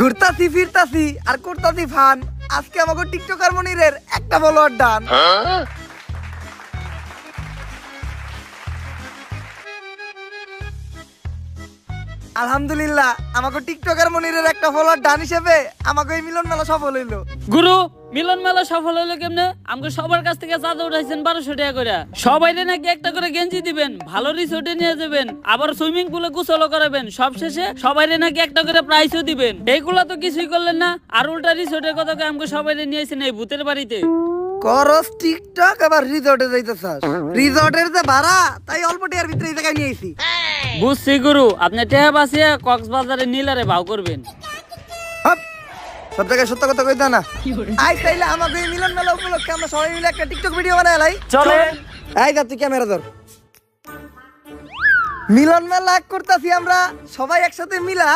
ঘুরতাছি ফিরতাছি আর করতাছি ফান। আজকে আমাকে টিকটকার মনিরের একটা ফলোয়ার ডান আলহামদুলিল্লাহ আমাকে টিকটকার মনিরের একটা ফলোয়ার ডান হিসেবে আমাকে এই মিলন মেলা সফল হইল। গুরু মিলন মেলা সফল হলো কেমনে? আমাকে সবার কাছ থেকে চাঁদা উঠাইছেন বারোশো টাকা করে সবাই নাকি একটা করে গেঞ্জি দিবেন ভালো রিসোর্টে নিয়ে যাবেন আবার সুইমিং পুলে গোসলও করাবেন। সব শেষে সবাই নাকি একটা করে প্রাইজও দিবেন। এইগুলা তো কিছুই করলেন না আর উল্টা রিসোর্টের কথা আমাকে সবাই নিয়েছেন এই ভূতের বাড়িতে। করস টিকটক আবার রিসর্টে যাইতেছাস। রিসর্টের যে ভাড়া তাই অল্প টিয়ার ভিতরে এই জায়গায় নিয়েছি বুঝছি গুরু আপনি টেহা বাসিয়ে কক্সবাজারে নীলারে ভাও করবেন। সব জায়গায় সত্য কথা কইতা না। আই তাইলে আমাকে মিলন মেলা উপলক্ষে আমরা সবাই মিলে একটা টিকটক ভিডিও বানাই লাই। চলেন। এই যা তুই ক্যামেরা ধর। মিলন মেলা করতাছি আমরা সবাই একসাথে মিলা